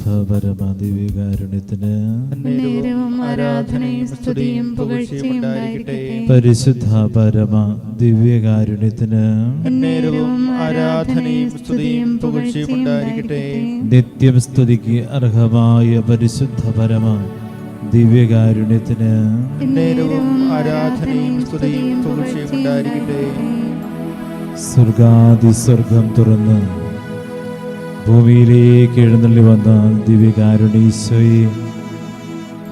പരിശുദ്ധ പരമദിവികാരുണ്യത്തിന് പരിശുദ്ധ പരമ ദിവ്യകാരുണ്യത്തിന് നിത്യം സ്തുതിക്ക് അർഹമായ പരിശുദ്ധ പരമ ദിവ്യകാരുണ്യത്തിന് സ്വർഗാതിസ്വർഗം തുറന്ന് ഭൂമിയിലേക്ക് എഴുന്നള്ളി വന്ന ദിവ്യകാരുണീശോയെ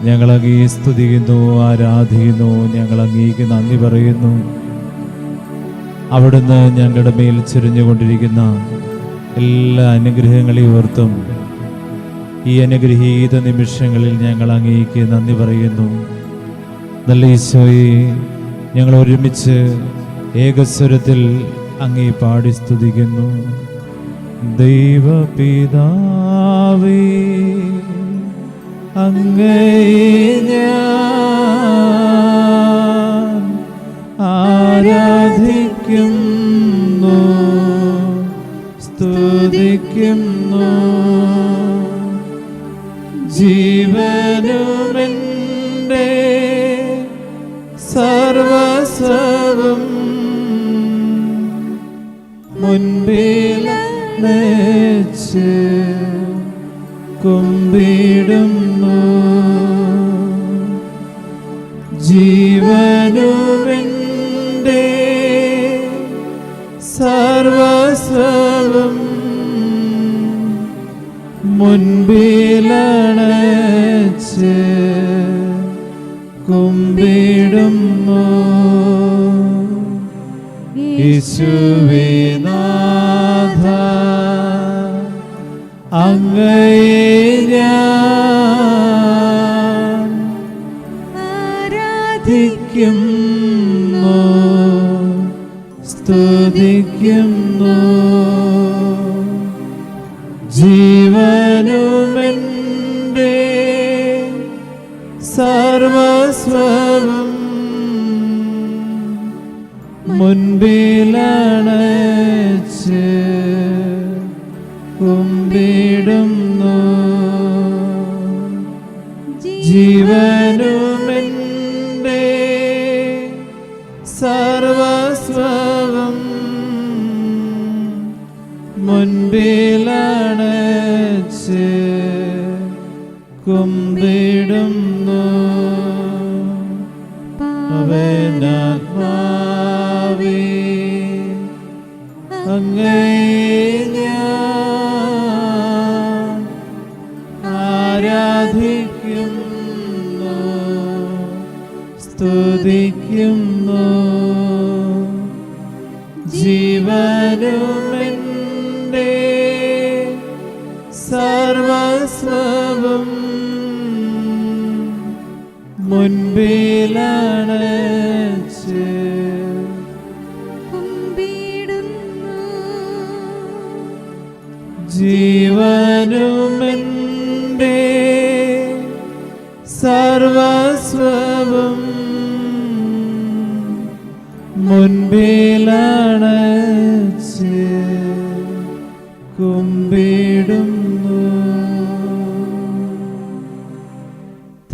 ഞങ്ങൾ അങ്ങേ സ്തുതിക്കുന്നു ആരാധിക്കുന്നു ഞങ്ങൾ അങ്ങേക്ക് നന്ദി പറയുന്നു. അവിടുന്ന് ഞങ്ങളുടെ മേൽ ചൊരിഞ്ഞുകൊണ്ടിരിക്കുന്ന എല്ലാ അനുഗ്രഹങ്ങളെയും ഓർത്തും ഈ അനുഗ്രഹീത നിമിഷങ്ങളിൽ ഞങ്ങൾ അങ്ങേക്ക് നന്ദി പറയുന്നു. നല്ല ഈശോയെ ഞങ്ങൾ ഒരുമിച്ച് ഏകസ്വരത്തിൽ അങ്ങേ പാടി സ്തുതിക്കുന്നു. ദൈവപിതാവേ അങ്ങേ ഞാൻ ആരാധിക്കുന്നു സ്തുതിക്കുന്നു. ജീവനുമെന്റെ സർവസവും മുൻപിൽ വെച്ച് കുമ്പിടുന്നു. ജീവനുമെന്റെ സർവസ്വവും മുൻപിലണച്ച് കുമ്പിടുന്നു. യേശുവേ കുമ്പിടുന്നു. ജീവനുമെന്റെ ജീവനുമെന്റെ സർവസ്വവും മുൻപിലണച്ച് ജീവനുമെന്റെ സർവസ്വവും മുൻപിലണച്ച്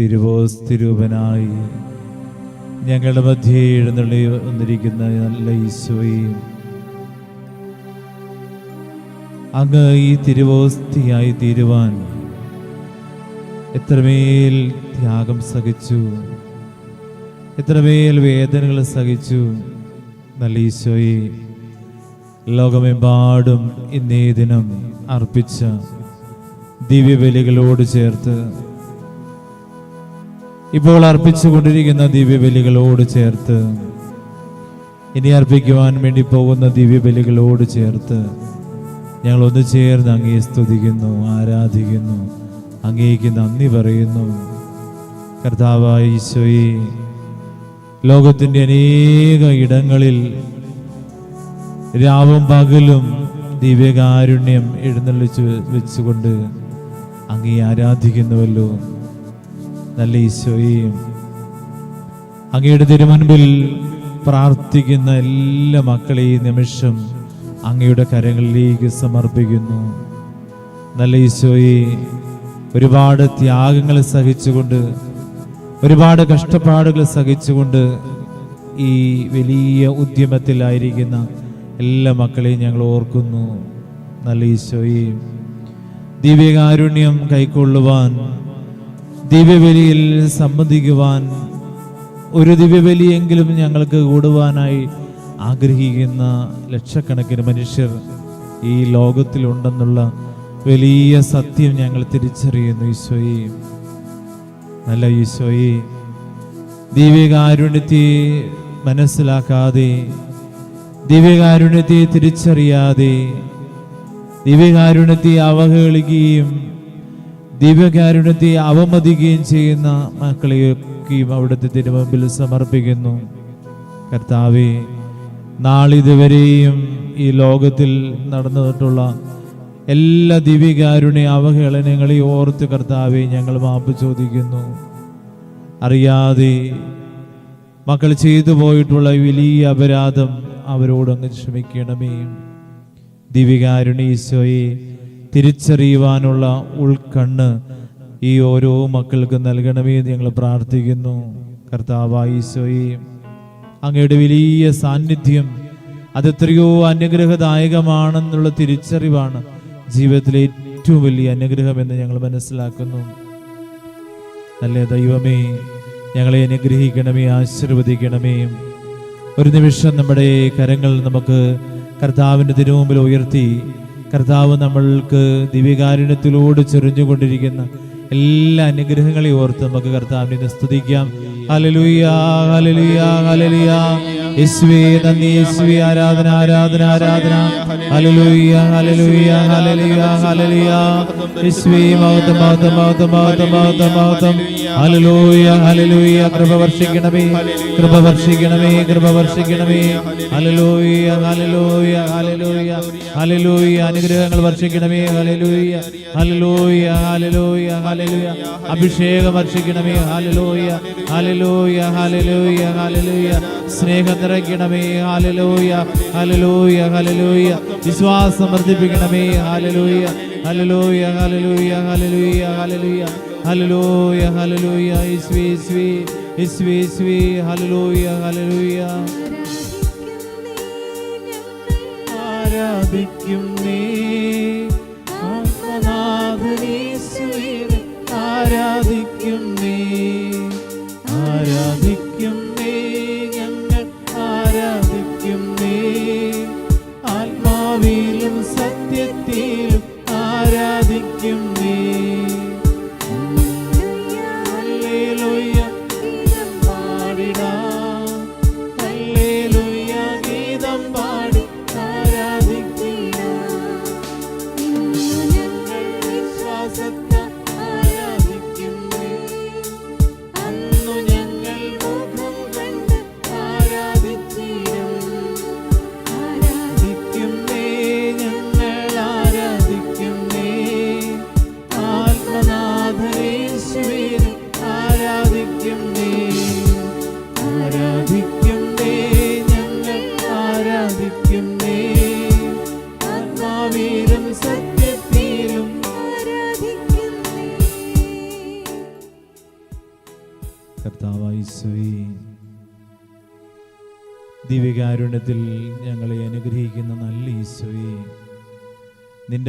തിരുവോസ്തിരൂപനായി ഞങ്ങളുടെ മധ്യേ എഴുന്നള്ളി വന്നിരിക്കുന്ന നല്ല ഈശോയും. അങ്ങ് ഈ തിരുവോസ്തിയായി തീരുവാൻ എത്രമേൽ ത്യാഗം സഹിച്ചു എത്രമേൽ വേദനകൾ സഹിച്ചു നല്ല ഈശോയെ. ലോകമെമ്പാടും ഇന്നേ ദിനം അർപ്പിച്ച ദിവ്യബലികളോട് ചേർത്ത് ഇപ്പോൾ അർപ്പിച്ചുകൊണ്ടിരിക്കുന്ന ദിവ്യബലികളോട് ചേർത്ത് ഇനി അർപ്പിക്കുവാൻ വേണ്ടി പോകുന്ന ദിവ്യബലികളോട് ചേർത്ത് ഞങ്ങൾ ഒന്ന് ചേർന്ന് അങ്ങേ സ്തുതിക്കുന്നു ആരാധിക്കുന്നു അങ്ങേക്ക് നന്ദി പറയുന്നു. കർത്താവായ ഈശോയെ ലോകത്തിന്റെ അനേക ഇടങ്ങളിൽ രാവും പകലും ദിവ്യകാരുണ്യം എഴുന്നള്ളിച്ച് വെച്ചുകൊണ്ട് അങ്ങേ ആരാധിക്കുന്നുവല്ലോ. നല്ല ഈശോയും. അങ്ങയുടെ തിരുമുൻപിൽ പ്രാർത്ഥിക്കുന്ന എല്ലാ മക്കളെയും നിമിഷം അങ്ങയുടെ കരങ്ങളിലേക്ക് സമർപ്പിക്കുന്നു. നല്ല ഈശോയെ ഒരുപാട് ത്യാഗങ്ങൾ സഹിച്ചുകൊണ്ട് ഒരുപാട് കഷ്ടപ്പാടുകൾ സഹിച്ചുകൊണ്ട് ഈ വലിയ ഉദ്യമത്തിലായിരിക്കുന്ന എല്ലാ മക്കളെയും ഞങ്ങൾ ഓർക്കുന്നു. നല്ല ഈശോയെ. ദിവ്യകാരുണ്യം കൈക്കൊള്ളുവാൻ ദിവ്യബലിയിൽ സംബന്ധിക്കുവാൻ ഒരു ദിവ്യബലിയെങ്കിലും ഞങ്ങൾക്ക് കൂടുവാനായി ആഗ്രഹിക്കുന്ന ലക്ഷക്കണക്കിന് മനുഷ്യർ ഈ ലോകത്തിലുണ്ടെന്നുള്ള വലിയ സത്യം ഞങ്ങൾ തിരിച്ചറിയുന്നു ഈശോയെ. നല്ല ഈശോയെ ദിവ്യകാരുണ്യത്തെ മനസ്സിലാക്കാതെ ദിവ്യകാരുണ്യത്തെ തിരിച്ചറിയാതെ ദിവ്യകാരുണ്യത്തെ അവഹേളിക്കുകയും ദിവ്യകാരുണ്യത്തെ അവമതിക്കുകയും ചെയ്യുന്ന മക്കളെയൊക്കെയും അവിടുത്തെ തിരുമുമ്പിൽ സമർപ്പിക്കുന്നു. കർത്താവെ നാളിതുവരെയും ഈ ലോകത്തിൽ നടന്നിട്ടുള്ള എല്ലാ ദിവ്യകാരുണ്യ അവഹേളനങ്ങളെയും ഓർത്ത് കർത്താവെ ഞങ്ങൾ മാപ്പ് ചോദിക്കുന്നു. അറിയാതെ മക്കൾ ചെയ്തു പോയിട്ടുള്ള വലിയ അപരാധം അവരോടങ്ങ് ക്ഷമിക്കണമേ. ദിവ്യകാരുണ്യ ഈശോയെ തിരിച്ചറിയുവാനുള്ള ഉൾക്കണ്ണ് ഈ ഓരോ മക്കൾക്കും നൽകണമേ ഞങ്ങൾ പ്രാർത്ഥിക്കുന്നു. കർത്താവായി അങ്ങയുടെ വലിയ സാന്നിധ്യം അതെത്രയോ അനുഗ്രഹദായകമാണെന്നുള്ള തിരിച്ചറിവാണ് ജീവിതത്തിലെ ഏറ്റവും വലിയ അനുഗ്രഹമെന്ന് ഞങ്ങൾ മനസ്സിലാക്കുന്നു. നല്ല ദൈവമേ ഞങ്ങളെ അനുഗ്രഹിക്കണമേ ആശീർവദിക്കണമേ. ഒരു നിമിഷം നമ്മുടെ കരങ്ങൾ നമുക്ക് കർത്താവിന്റെ തിരുമുമ്പിൽ ഉയർത്തി കർത്താവ് നമ്മൾക്ക് ദിവ്യകാരുണ്യത്തിലൂടെ ചൊരിഞ്ഞുകൊണ്ടിരിക്കുന്ന എല്ലാ അനുഗ്രഹങ്ങളെയും ഓർത്ത് നമുക്ക് കർത്താവിനെ സ്തുതിക്കാം. ഹല്ലേലൂയ ഹല്ലേലൂയ ഹല്ലേലൂയ. ആരാധന ആരാധന ആരാധന. കൃപ വർഷിക്കണമേ കൃപ വർഷിക്കണമേ കൃപ വർഷിക്കണമേ. അനുഗ്രഹങ്ങൾ വർഷിക്കണമേ ഹല്ലേലൂയ. Hallelujah hallelujah hallelujah. അഭിഷേകം വർഷിക്കണമേ ഹല്ലേലൂയ. Hallelujah hallelujah hallelujah. സ്നേഹം നിറയ്ക്കണമേ ഹലലൂയ ഹലലൂയ ഹലലൂയ വിശ്വാസം വർദ്ധിപ്പിക്കണമേ ഹലലൂയ ഹലലൂയ ഹലലൂയ ഹലലൂയ ഹലലൂയ ഹലലൂയ ഹലലൂയ ഹലലൂയ ഹലലൂയ ആരാധിക്കും നീ.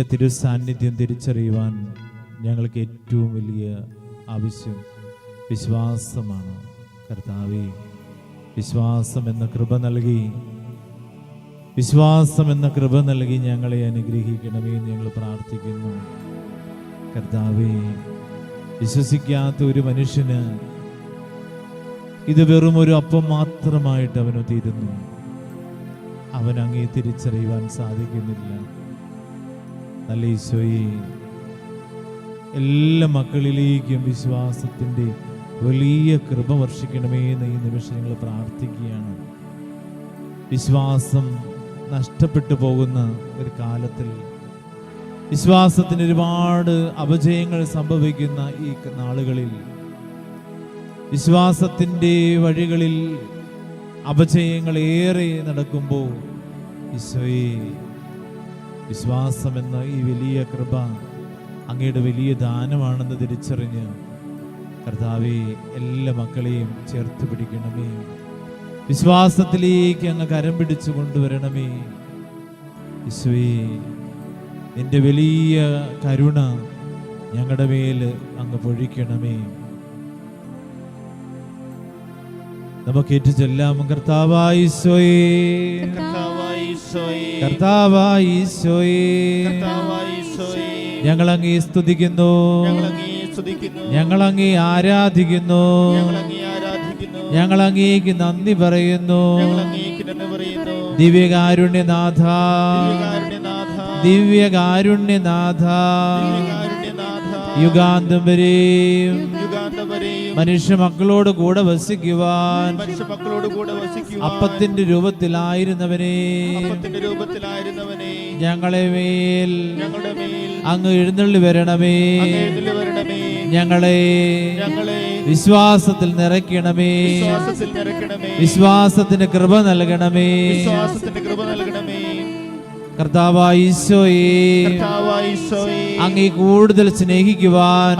നിന്റെ തിരുസാന്നിധ്യം തിരിച്ചറിയുവാൻ ഞങ്ങൾക്ക് ഏറ്റവും വലിയ ആവശ്യം വിശ്വാസമാണ്. കർത്താവെ വിശ്വാസം എന്ന കൃപ നൽകി വിശ്വാസം എന്ന കൃപ നൽകി ഞങ്ങളെ അനുഗ്രഹിക്കണമേ എന്ന് ഞങ്ങൾ പ്രാർത്ഥിക്കുന്നു. കർത്താവെ വിശ്വസിക്കാത്ത ഒരു മനുഷ്യന് ഇത് വെറും ഒരു അപ്പം മാത്രമായിട്ട് അവന് തീരുന്നു. അവൻ അങ്ങേ തിരിച്ചറിയുവാൻ സാധിക്കുന്നില്ല. നല്ല ഈശോയെ. എല്ലാ മക്കളിലേക്കും വിശ്വാസത്തിന്റെ വലിയ കൃപ വർഷിക്കണമേ എന്ന് ഈ നിമിഷം ഞങ്ങൾ പ്രാർത്ഥിക്കുകയാണ്. വിശ്വാസം നഷ്ടപ്പെട്ടു പോകുന്ന ഒരു കാലത്തിൽ വിശ്വാസത്തിന് ഒരുപാട് അപജയങ്ങൾ സംഭവിക്കുന്ന ഈ നാളുകളിൽ വിശ്വാസത്തിന്റെ വഴികളിൽ അപജയങ്ങൾ ഏറെ നടക്കുമ്പോൾ ഈശോയെ വിശ്വാസം എന്ന ഈ വലിയ കൃപ അങ്ങയുടെ വലിയ ദാനമാണെന്ന് തിരിച്ചറിഞ്ഞ് കർത്താവെ എല്ലാ മക്കളെയും ചേർത്ത് പിടിക്കണമേ. വിശ്വാസത്തിലേക്ക് അങ്ങ് കരം പിടിച്ചു കൊണ്ടുവരണമേ. യേശുവേ നിന്റെ വലിയ കരുണ ഞങ്ങളുടെ മേൽ അങ്ങ് പൊഴിക്കണമേ. നമുക്ക് ഏറ്റു ചെല്ലാം ഞങ്ങൾ അങ്ങേ സ്തുതിക്കുന്നു. ഞങ്ങൾ അങ്ങേ ആരാധിക്കുന്നു. ഞങ്ങൾ അങ്ങേക്ക് നന്ദി പറയുന്നു. ദിവ്യകാരുണ്യനാഥ. ദിവ്യകാരുണ്യനാഥ. യുഗാന്തം വരെയും മനുഷ്യ മക്കളോട് കൂടെ വസിക്കുവാൻ അപ്പത്തിന്റെ രൂപത്തിലായിരുന്നവനെ. ഞങ്ങളെ മേൽ അങ്ങ് എഴുന്നള്ളി വരണമേ. ഞങ്ങളെ വിശ്വാസത്തിൽ നിറയ്ക്കണമേ. വിശ്വാസത്തിന് കൃപ നൽകണമേ. കർത്താവായ ഈശോയെ അങ്ങേ കൂടുതൽ സ്നേഹിക്കുവാൻ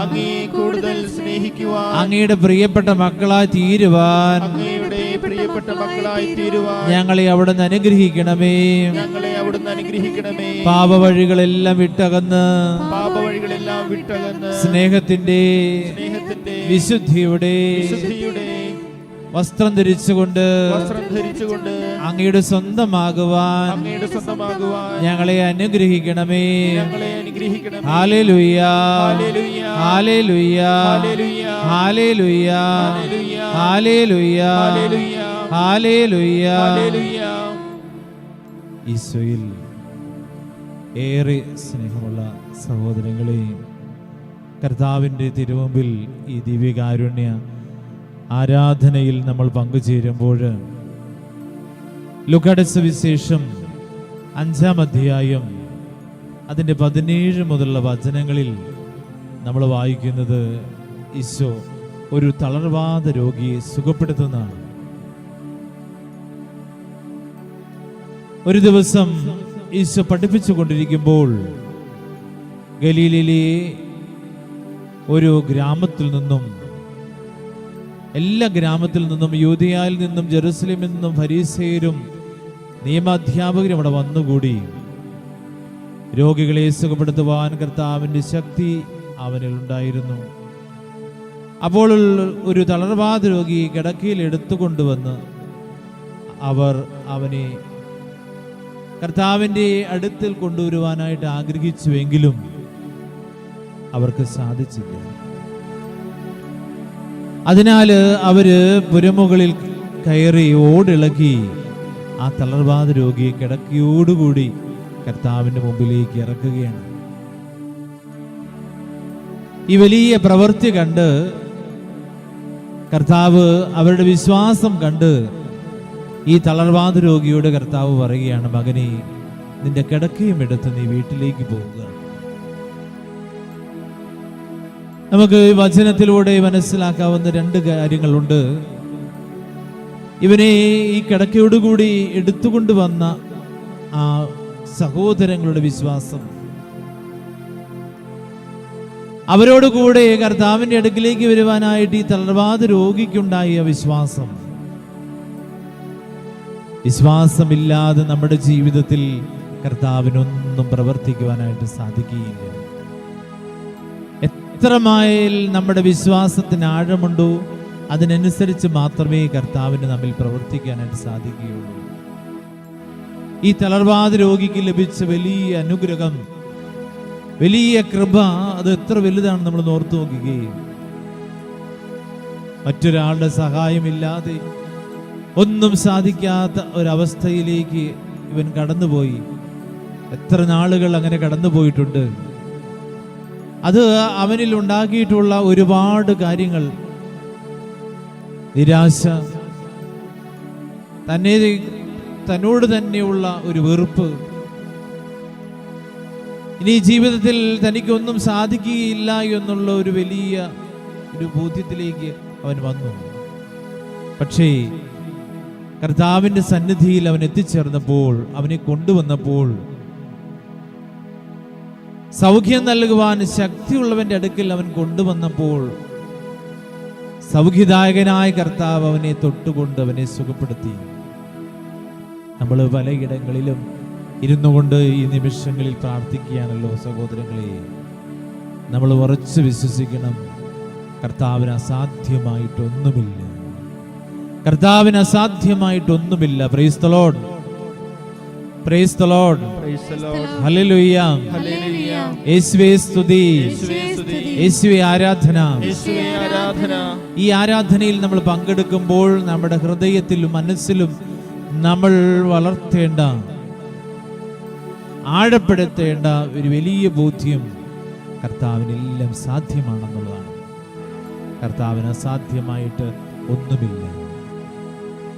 അങ്ങയുടെ പ്രിയപ്പെട്ട മക്കളായി തീരുവാൻ. അങ്ങയുടെ പ്രിയപ്പെട്ട മക്കളായി തീരുവാൻ. ഞങ്ങളെ അവിടുന്ന് അനുഗ്രഹിക്കണമേ. ഞങ്ങളെ അവിടുന്ന് അനുഗ്രഹിക്കണമേ. പാപവഴികളെല്ലാം വിട്ടകന്ന്. പാപവഴികളെല്ലാം വിട്ടകന്ന്. സ്നേഹത്തിന്റെ സ്നേഹത്തിന്റെ വിശുദ്ധിയുടെ വിശുദ്ധിയുടെ വസ്ത്രം ധരിച്ചുകൊണ്ട് വസ്ത്രം ധരിച്ചുകൊണ്ട് അങ്ങയുടെ സ്വന്തമാകുവാൻ അങ്ങയുടെ സ്വന്തമാകുവാൻ ഞങ്ങളെ അനുഗ്രഹിക്കണമേ. ഞങ്ങളെ ഹാലേലുയ്യ. ഹാലേലുയ്യ. ഹാലേലുയ്യ. ഹാലേലുയ്യ. ഹാലേലുയ്യ. ഈശോയിൽ ഏറെ സ്നേഹമുള്ള സഹോദരങ്ങളെ കർത്താവിന്റെ തിരുവമ്പിൽ ഈ ദിവ്യകാരുണ്യ ആരാധനയിൽ നമ്മൾ പങ്കുചേരുമ്പോൾ ലുക്കടസ് വിശേഷം അഞ്ചാം അധ്യായം അതിന്റെ പതിനേഴ് മുതലുള്ള വചനങ്ങളിൽ നമ്മൾ വായിക്കുന്നത് ഈശോ ഒരു തളർവാദ രോഗിയെ സുഖപ്പെടുത്തുന്നതാണ്. ഒരു ദിവസം ഈശോ പഠിപ്പിച്ചു കൊണ്ടിരിക്കുമ്പോൾ ഗലീലിലെ ഒരു ഗ്രാമത്തിൽ നിന്നും എല്ലാ ഗ്രാമത്തിൽ നിന്നും യൂതിയായിൽ നിന്നും ജെറുസലേമിൽ നിന്നും ഫരീസേരും നിയമാധ്യാപകരും അവിടെ വന്നുകൂടി. രോഗികളെ സുഖപ്പെടുത്തുവാൻ കർത്താവിന്റെ ശക്തി അവനിൽ ഉണ്ടായിരുന്നു. അപ്പോൾ ഒരു തളർവാദ രോഗി കിടക്കയിൽ എടുത്തുകൊണ്ടുവന്ന് അവർ അവനെ കർത്താവിന്റെ അടുത്തിൽ കൊണ്ടുവരുവാനായിട്ട് ആഗ്രഹിച്ചുവെങ്കിലും അവർക്ക് സാധിച്ചില്ല. അതിനാൽ അവർ പുരമുകളിൽ കയറി ഓടിളക്കി ആ തളർവാദ രോഗിയെ കിടക്കിയോടുകൂടി കർത്താവിന്റെ മുമ്പിലേക്ക് ഇറക്കുകയാണ്. ഈ വലിയ പ്രവൃത്തി കണ്ട് കർത്താവ് അവരുടെ വിശ്വാസം കണ്ട് ഈ തളർവാദ രോഗിയോട് കർത്താവ് പറയുകയാണ് മകനെ നിന്റെ കിടക്കയും എടുത്ത് നീ വീട്ടിലേക്ക് പോവുക നമുക്ക് വചനത്തിലൂടെ മനസ്സിലാക്കാവുന്ന രണ്ട് കാര്യങ്ങളുണ്ട്. ഇവനെ ഈ കിടക്കയോടുകൂടി എടുത്തുകൊണ്ടുവന്ന ആ സഹോദരങ്ങളുടെ വിശ്വാസം. അവരോടുകൂടെ കർത്താവിന്റെ അടുക്കിലേക്ക് വരുവാനായിട്ട് ഈ തളർവാദ രോഗിക്കുണ്ടായ വിശ്വാസം. വിശ്വാസമില്ലാതെ നമ്മുടെ ജീവിതത്തിൽ കർത്താവിനൊന്നും പ്രവർത്തിക്കുവാനായിട്ട് സാധിക്കുകയില്ല. എത്രമായിൽ നമ്മുടെ വിശ്വാസത്തിന് ആഴമുണ്ടോ അതിനനുസരിച്ച് മാത്രമേ കർത്താവിന് നമ്മിൽ പ്രവർത്തിക്കാനായിട്ട് സാധിക്കുകയുള്ളൂ. ഈ തളർവാദ രോഗിക്ക് ലഭിച്ച വലിയ അനുഗ്രഹം വലിയ കൃപ അത് എത്ര വലുതാണ് നമ്മൾ ഓർത്തു നോക്കുകയും. മറ്റൊരാളുടെ സഹായമില്ലാതെ ഒന്നും സാധിക്കാത്ത ഒരവസ്ഥയിലേക്ക് ഇവൻ കടന്നുപോയി. എത്ര നാളുകൾ അങ്ങനെ കടന്നുപോയിട്ടുണ്ട്. അത് അവനിൽ ഉണ്ടാക്കിയിട്ടുള്ള ഒരുപാട് കാര്യങ്ങൾ. നിരാശ തന്നെ തന്നോട് തന്നെയുള്ള ഒരു വെറുപ്പ്. ഇനി ജീവിതത്തിൽ തനിക്കൊന്നും സാധിക്കുകയില്ല എന്നുള്ള ഒരു വലിയ ഒരു ബോധ്യത്തിലേക്ക് അവൻ വന്നു. പക്ഷേ കർത്താവിന്റെ സന്നിധിയിൽ അവൻ എത്തിച്ചേർന്നപ്പോൾ അവനെ കൊണ്ടുവന്നപ്പോൾ സൗഖ്യം നൽകുവാൻ ശക്തിയുള്ളവന്റെ അടുക്കൽ അവൻ കൊണ്ടുവന്നപ്പോൾ സൗഖ്യദായകനായ കർത്താവ് അവനെ തൊട്ടുകൊണ്ട് അവനെ സുഖപ്പെടുത്തി. നമ്മൾ പലയിടങ്ങളിലും ഇരുന്നു കൊണ്ട് ഈ നിമിഷങ്ങളിൽ പ്രാർത്ഥിക്കുകയാണല്ലോ സഹോദരങ്ങളെ. നമ്മൾ ഉറച്ച് വിശ്വസിക്കണം കർത്താവിന് അസാധ്യമായിട്ടൊന്നുമില്ല. കർത്താവിന് അസാധ്യമായിട്ടൊന്നുമില്ല. Praise the Lord. Praise the Lord. Praise the Lord. ഹല്ലേലൂയ ഹല്ലേലൂയ. യേശുവേ സ്തുതി. യേശുവേ ആരാധന. ഈ ആരാധനയിൽ നമ്മൾ പങ്കെടുക്കുമ്പോൾ നമ്മുടെ ഹൃദയത്തിലും മനസ്സിലും നമ്മൾ വളർത്തേണ്ട ആഴപ്പെടുത്തേണ്ട ഒരു വലിയ ബോധ്യം കർത്താവിനെല്ലാം സാധ്യമാണെന്നുള്ളതാണ്. കർത്താവിന് അസാധ്യമായിട്ട് ഒന്നുമില്ല.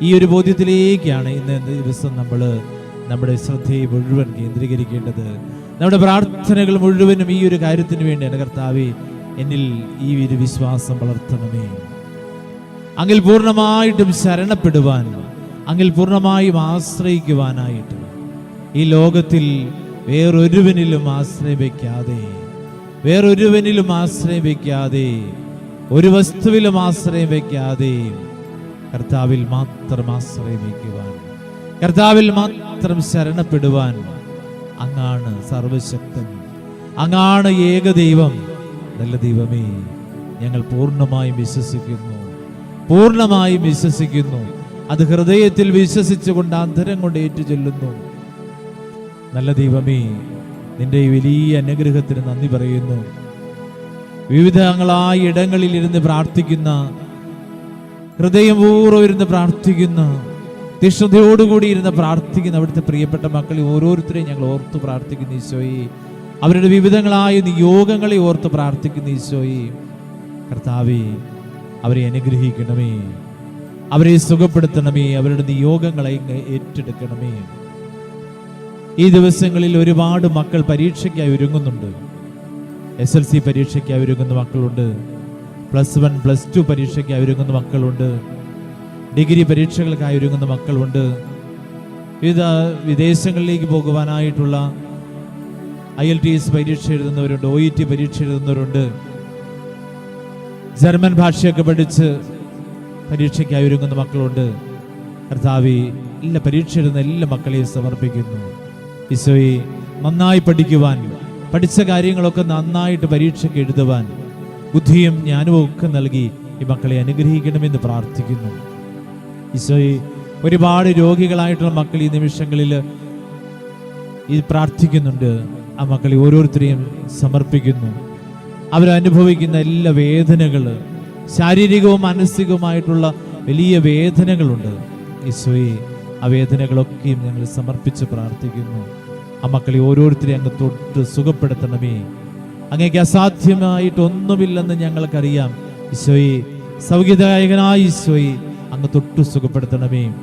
ഈ ഒരു ബോധ്യത്തിലേക്കാണ് ഇന്ന് ദിവസം നമ്മൾ നമ്മുടെ ശ്രദ്ധയെ മുഴുവൻ കേന്ദ്രീകരിക്കേണ്ടത്. നമ്മുടെ പ്രാർത്ഥനകൾ മുഴുവനും ഈ ഒരു കാര്യത്തിന് വേണ്ടിയാണ് കർത്താവെ എന്നിൽ ഈ ഒരു വിശ്വാസം വളർത്തണമേ. അങ്ങിൽ പൂർണമായിട്ടും ശരണപ്പെടുവാൻ അങ്ങിൽ പൂർണമായും ആശ്രയിക്കുവാനായിട്ട്. ഈ ലോകത്തിൽ വേറൊരുവനിലും ആശ്രയം വയ്ക്കാതെ വേറൊരുവനിലും ആശ്രയം വയ്ക്കാതെ ഒരു വസ്തുവിലും ആശ്രയം വയ്ക്കാതെ കർത്താവിൽ മാത്രം ആശ്രയം വയ്ക്കുവാൻ കർത്താവിൽ മാത്രം ശരണപ്പെടുവാൻ അങ്ങാണ് സർവശക്തൻ. അങ്ങാണ് ഏകദൈവം. നല്ല ദൈവമേ ഞങ്ങൾ പൂർണമായും വിശ്വസിക്കുന്നു. പൂർണമായും വിശ്വസിക്കുന്നു. അത് ഹൃദയത്തിൽ വിശ്വസിച്ചുകൊണ്ട് അന്തരം കൊണ്ട് ഏറ്റുചൊല്ലുന്നു. നല്ല ദൈവമേ നിന്റെ ഈ വലിയ അനുഗ്രഹത്തിന് നന്ദി പറയുന്നു. വിവിധങ്ങളായ ഇടങ്ങളിൽ ഇരുന്ന് പ്രാർത്ഥിക്കുന്ന ഹൃദയപൂർവം ഇരുന്ന് പ്രാർത്ഥിക്കുന്ന തീഷ്ണതയോടുകൂടി ഇരുന്ന് പ്രാർത്ഥിക്കുന്ന അവിടുത്തെ പ്രിയപ്പെട്ട മക്കളെ ഓരോരുത്തരെയും ഞങ്ങൾ ഓർത്ത് പ്രാർത്ഥിക്കുന്ന ഈശോയെ. അവരുടെ വിവിധങ്ങളായ നിയോഗങ്ങളെ ഓർത്ത് പ്രാർത്ഥിക്കുന്ന ഈശോയെ. കർത്താവേ അവരെ അനുഗ്രഹിക്കണമേ. അവരെ സുഖപ്പെടുത്തണമേ. അവരുടെ നിയോഗങ്ങളെ ഏറ്റെടുക്കണമേ. ഈ ദിവസങ്ങളിൽ ഒരുപാട് മക്കൾ പരീക്ഷയ്ക്കായി ഒരുങ്ങുന്നുണ്ട്. എസ് എൽ സി പരീക്ഷയ്ക്കായി ഒരുങ്ങുന്ന മക്കളുണ്ട്. പ്ലസ് വൺ പ്ലസ് ടു പരീക്ഷയ്ക്കായി ഒരുങ്ങുന്ന മക്കളുണ്ട്. ഡിഗ്രി പരീക്ഷകൾക്കായി ഒരുങ്ങുന്ന മക്കളുണ്ട്. വിവിധ വിദേശങ്ങളിലേക്ക് പോകുവാനായിട്ടുള്ള ഐ എൽ ടി എസ് പരീക്ഷ എഴുതുന്നവരുണ്ട് ഒ ഇ ടി പരീക്ഷ എഴുതുന്നവരുണ്ട്. ജർമ്മൻ ഭാഷയൊക്കെ പഠിച്ച് പരീക്ഷയ്ക്കായി ഒരുങ്ങുന്ന മക്കളുണ്ട്. കർത്താവി എല്ലാ പരീക്ഷ എഴുതുന്ന എല്ലാ മക്കളെയും സമർപ്പിക്കുന്നു. ഈശോയെ നന്നായി പഠിക്കുവാൻ പഠിച്ച കാര്യങ്ങളൊക്കെ നന്നായിട്ട് പരീക്ഷയ്ക്ക് എഴുതുവാൻ ബുദ്ധിയും ജ്ഞാനവും ഒക്കെ നൽകി ഈ മക്കളെ അനുഗ്രഹിക്കണമെന്ന് പ്രാർത്ഥിക്കുന്നു. ഈശോയെ ഒരുപാട് രോഗികളായിട്ടുള്ള മക്കൾ ഈ നിമിഷങ്ങളിൽ ഈ പ്രാർത്ഥിക്കുന്നുണ്ട്. ആ മക്കളെ ഓരോരുത്തരെയും സമർപ്പിക്കുന്നു. അവരനുഭവിക്കുന്ന എല്ലാ വേദനകൾ ശാരീരികവും മാനസികവുമായിട്ടുള്ള വലിയ വേദനകളുണ്ട്. ഈശോയെ ആ വേദനകളൊക്കെയും ഞങ്ങൾ സമർപ്പിച്ച് പ്രാർത്ഥിക്കുന്നു. ആ മക്കളെ ഓരോരുത്തരെയും അങ്ങ് തൊട്ട് സുഖപ്പെടുത്തണമേ. അങ്ങേക്ക് അസാധ്യമായിട്ടൊന്നുമില്ലെന്ന് ഞങ്ങൾക്കറിയാം. ഈശോയെ സൗഖ്യദായകനായ ഈശോയെ അങ്ങ് തൊട്ട് സുഖപ്പെടുത്തണമേ.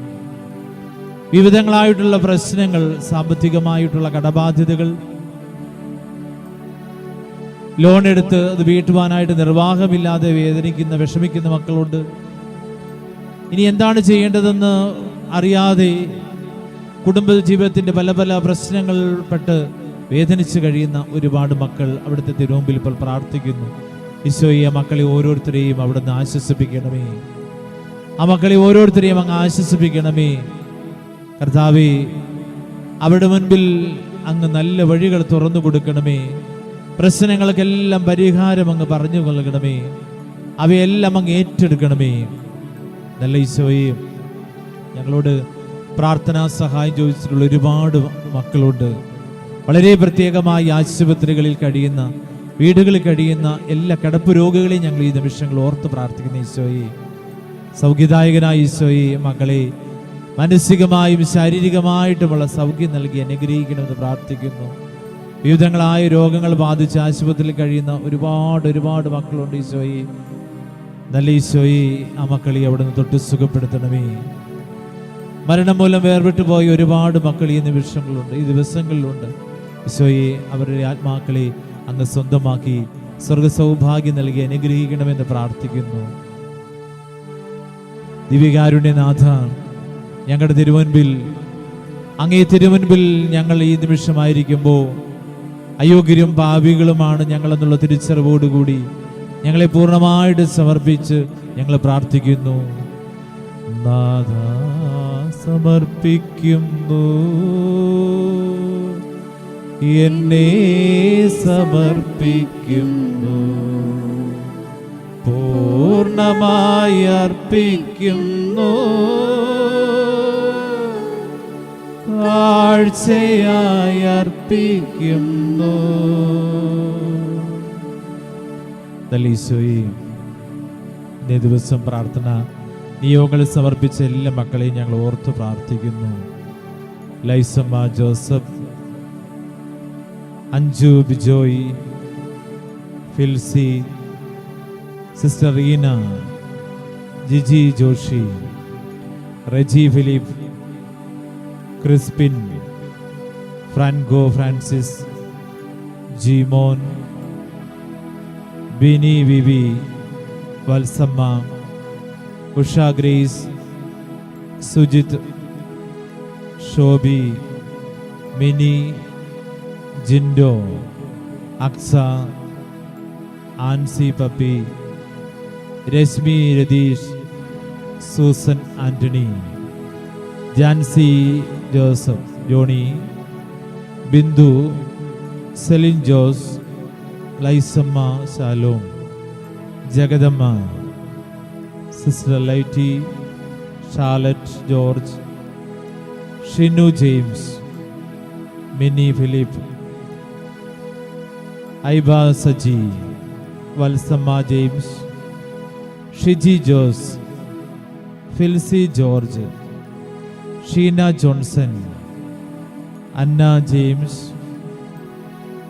വിവിധങ്ങളായിട്ടുള്ള പ്രശ്നങ്ങൾ സാമ്പത്തികമായിട്ടുള്ള കടബാധ്യതകൾ ലോൺ എടുത്ത് അത് വീട്ടുവാനായിട്ട് നിർവാഹമില്ലാതെ വേദനിക്കുന്ന വിഷമിക്കുന്ന മക്കളുണ്ട്. ഇനി എന്താണ് ചെയ്യേണ്ടതെന്ന് അറിയാതെ കുടുംബ ജീവിതത്തിന്റെ പല പല പ്രശ്നങ്ങൾ പെട്ട് വേദനിച്ച് കഴിയുന്ന ഒരുപാട് മക്കൾ അവിടുത്തെ തിരുമുമ്പിൽ ഇപ്പോൾ പ്രാർത്ഥിക്കുന്നു. ഈശോയെ മക്കളെ ഓരോരുത്തരെയും അവിടുന്ന് ആശ്വസിപ്പിക്കണമേ. ആ മക്കളെ ഓരോരുത്തരെയും അങ്ങ് ആശ്വസിപ്പിക്കണമേ. കർത്താവേ അവരുടെ മുൻപിൽ അങ്ങ് നല്ല വഴികൾ തുറന്നു കൊടുക്കണമേ. പ്രശ്നങ്ങൾക്കെല്ലാം പരിഹാരം അങ്ങ് പറഞ്ഞു നൽകണമേ. അവയെല്ലാം അങ്ങ് ഏറ്റെടുക്കണമേ. നല്ല ഈശോയും ഞങ്ങളോട് പ്രാർത്ഥനാ സഹായം ചോദിച്ചിട്ടുള്ള ഒരുപാട് മക്കളുണ്ട്. വളരെ പ്രത്യേകമായി ആശുപത്രികളിൽ കഴിയുന്ന വീടുകളിൽ കഴിയുന്ന എല്ലാ കിടപ്പ് രോഗികളെയും ഞങ്ങൾ ഈ നിമിഷങ്ങൾ ഓർത്ത് പ്രാർത്ഥിക്കുന്ന ഈശോയെ. സൗഖ്യദായകനായ ഈശോയെ മക്കളെ മാനസികമായും ശാരീരികമായിട്ടുമുള്ള സൗഖ്യം നൽകി അനുഗ്രഹിക്കണമെന്ന് പ്രാർത്ഥിക്കുന്നു. വിവിധങ്ങളായ രോഗങ്ങൾ ബാധിച്ച് ആശുപത്രിയിൽ കഴിയുന്ന ഒരുപാട് ഒരുപാട് മക്കളുണ്ട് ഈശോയി. നല്ല ഈശോയി ആ മക്കളെ അവിടുന്ന് തൊട്ട് സുഖപ്പെടുത്തണമേ. മരണം മൂലം വേർപെട്ടു പോയ ഒരുപാട് മക്കൾ ഈ നിമിഷങ്ങളുണ്ട് ഈ ദിവസങ്ങളിലുണ്ട്. ഈശോയെ അവരുടെ ആത്മാക്കളെ അങ്ങ് സ്വന്തമാക്കി സ്വർഗ സൗഭാഗ്യം നൽകി അനുഗ്രഹിക്കണമെന്ന് പ്രാർത്ഥിക്കുന്നു. ദിവ്യകാരുണ്യനാഥ ഞങ്ങളുടെ തിരുവൻപിൽ അങ്ങേ തിരുവൻപിൽ ഞങ്ങൾ ഈ നിമിഷമായിരിക്കുമ്പോൾ അയോഗ്യരും പാപികളുമാണ് ഞങ്ങളെന്നുള്ള തിരിച്ചറിവോടുകൂടി ഞങ്ങളെ പൂർണമായിട്ട് സമർപ്പിച്ച് ഞങ്ങൾ പ്രാർത്ഥിക്കുന്നു. നാഥ സമർപ്പിക്കുന്നു. എന്നെ സമർപ്പിക്കുന്നു. പൂർണമായി അർപ്പിക്കുന്നു. കാഴ്ചയായി അർപ്പിക്കുന്നു. ഇന്നേ ദിവസം പ്രാർത്ഥന നിയോഗങ്ങൾ സമർപ്പിച്ച എല്ലാ മക്കളെയും ഞങ്ങൾ ഓർത്ത് പ്രാർത്ഥിക്കുന്നു. Lysamma Joseph Anju Bijoy Filsy sister Reena Jiji Joshi Reji Philip Crispin Franco Francis Jimon Bini Vivi Valsamma Usha Grace Sujith Shoby Mini Jindo Aksa Ancy Pappy Rashmi Ratheesh Susan Antony Jancy Joseph Johnny Bindu Celine Jose Lysamma Shalom Jagadamma sister Laity Shalet George Shinu James Mini Philip Aiba Saji Valsamma James Shiji Jose Filsy George Sheena Johnson Anna James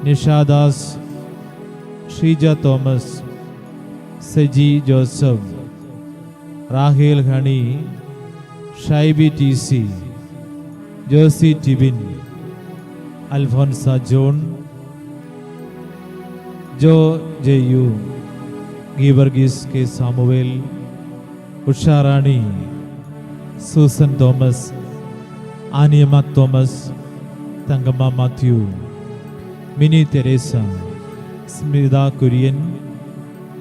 Nishadas Sheeja Thomas Saji Joseph Rahel Honey Shiby T C Josy Tibin Alphonsa John Jo Jeyu Geevarghese K Samuel Usharani Susan Thomas Aniyamma Thomas Thankamma Mathew Mini Theresa Smitha Kurian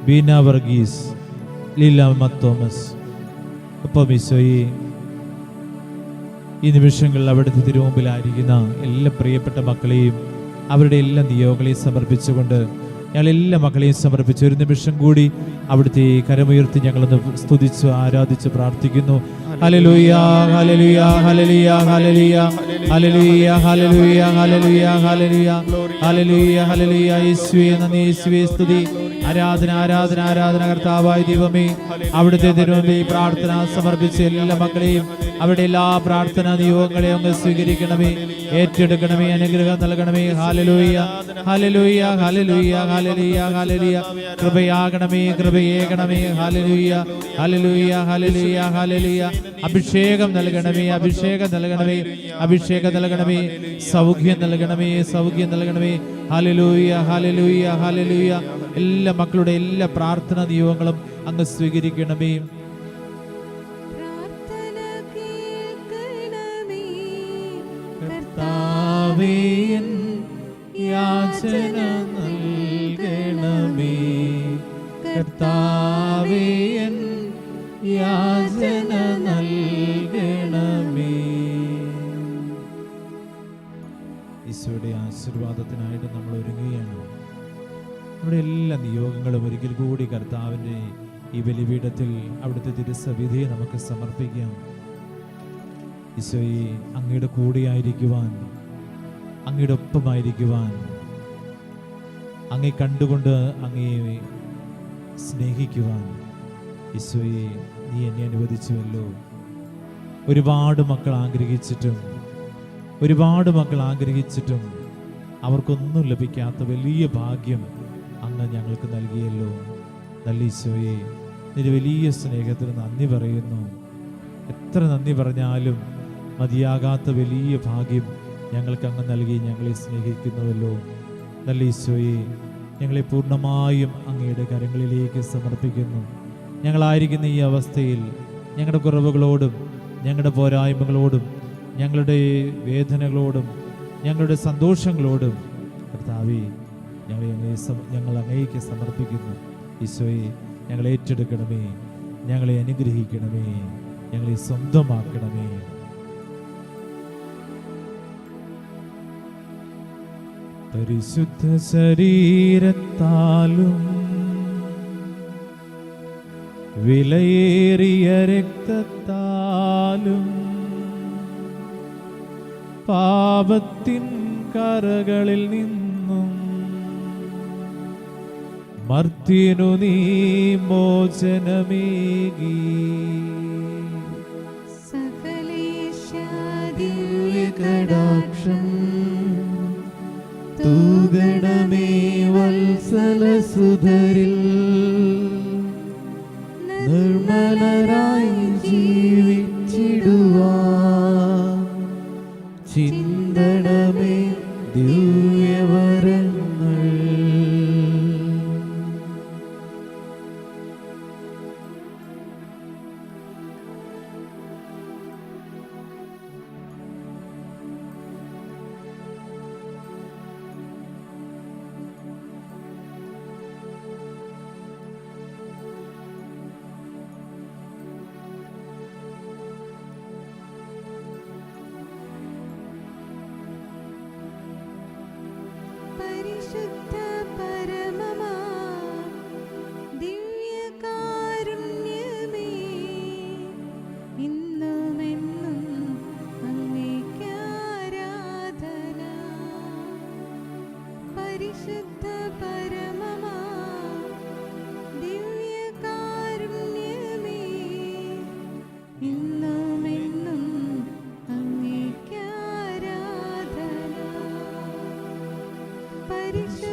Beena Varghese Leelamma Thomas ഒപ്പം ഈശോയെ ഈ നിമിഷങ്ങളിൽ അവിടുത്തെ തിരുമുമ്പിലായിരിക്കുന്ന എല്ലാ പ്രിയപ്പെട്ട മക്കളെയും അവരുടെ എല്ലാ നിയോഗങ്ങളെയും സമർപ്പിച്ചുകൊണ്ട് ഞങ്ങൾ എല്ലാ മക്കളെയും സമർപ്പിച്ച് ഒരു നിമിഷം കൂടി അവിടുത്തെ കരമുയർത്തി ഞങ്ങളൊന്ന് സ്തുതിച്ച് ആരാധിച്ച് പ്രാർത്ഥിക്കുന്നു. യേശുവേ നന്ദി യേശുവേ സ്തുതി. ആരാധന ആരാധന ആരാധന കർത്താവായ ദൈവമേ അവിടുത്തെ തിരുവമ്പി പ്രാർത്ഥന സമർപ്പിച്ച എല്ലാ മക്കളെയും അവിടെ എല്ലാ പ്രാർത്ഥനാ നിയോഗങ്ങളെയും അങ്ങ് സ്വീകരിക്കണമേ. ഏറ്റെടുക്കണമേ അനുഗ്രഹം നൽകണമേ. ഹാലലൂയ ഹാലലൂയ ഹാലലൂയ ഹാലലൂയ ഹാലലൂയ കൃപയാകണമേ കൃപയേകണമേ. ഹാലലൂയ ഹാലലൂയ ഹാലലൂയ ഹാലലൂയ അഭിഷേകം നൽകണമേ അഭിഷേകം നൽകണമേ അഭിഷേകം നൽകണമേ. സൗഖ്യം നൽകണമേ സൗഖ്യം നൽകണമേ. ഹാലലൂയ ഹാലലൂയ ഹാലലൂയ എല്ലാ മക്കളുടെ എല്ലാ പ്രാർത്ഥനാ നിയോഗങ്ങളും അങ്ങ് സ്വീകരിക്കണമേ. ഈ ബലിപീഠത്തിൽ അവിടുത്തെ തിരുസവിധിയെ നമുക്ക് സമർപ്പിക്കാം. ഈശോയെ അങ്ങയുടെ കൂടെയായിരിക്കുവാൻ അങ്ങയുടെ ഒപ്പമായിരിക്കുവാൻ അങ്ങെ കണ്ടുകൊണ്ട് അങ്ങയെ സ്നേഹിക്കുവാൻ ഈശോയെ നീ എന്നെ അനുവദിച്ചുവല്ലോ. ഒരുപാട് മക്കൾ ആഗ്രഹിച്ചിട്ടും ഒരുപാട് മക്കൾ ആഗ്രഹിച്ചിട്ടും അവർക്കൊന്നും ലഭിക്കാത്ത വലിയ ഭാഗ്യം അങ്ങ് ഞങ്ങൾക്ക് നൽകിയല്ലോ. നല്ല ഈശോയെ നിന്റെ വലിയ സ്നേഹത്തിന് നന്ദി പറയുന്നു. എത്ര നന്ദി പറഞ്ഞാലും മതിയാകാത്ത വലിയ ഭാഗ്യം ഞങ്ങൾക്ക് അങ്ങ് നൽകി ഞങ്ങളെ സ്നേഹിക്കുന്നുവല്ലോ നല്ല ഈശോയെ ഞങ്ങളെ പൂർണമായും അങ്ങയുടെ കരങ്ങളിലേക്ക് സമർപ്പിക്കുന്നു. ഞങ്ങളായിരിക്കുന്ന ഈ അവസ്ഥയിൽ ഞങ്ങളുടെ കുറവുകളോടും ഞങ്ങളുടെ പോരായ്മകളോടും ഞങ്ങളുടെ വേദനകളോടും ഞങ്ങളുടെ സന്തോഷങ്ങളോടും കർത്താവേ ഞങ്ങളെ ഞങ്ങൾ അങ്ങേക്ക് സമർപ്പിക്കുന്നു. ഈശോയെ ഞങ്ങളെ ഏറ്റെടുക്കണമേ. ഞങ്ങളെ അനുഗ്രഹിക്കണമേ. ഞങ്ങളെ സ്വന്തമാക്കണമേ. പരിശുദ്ധ ശരീരത്താലും വിലയേറിയ രക്തത്താലും പാപത്തിൻ കറകളിൽ നിന്നും മർത്യനു നീ മോചനമേകി. സകലേശാദിവ്യകടാക്ഷം തൂഗണമേ വത്സലസുധരിൽ Daddy.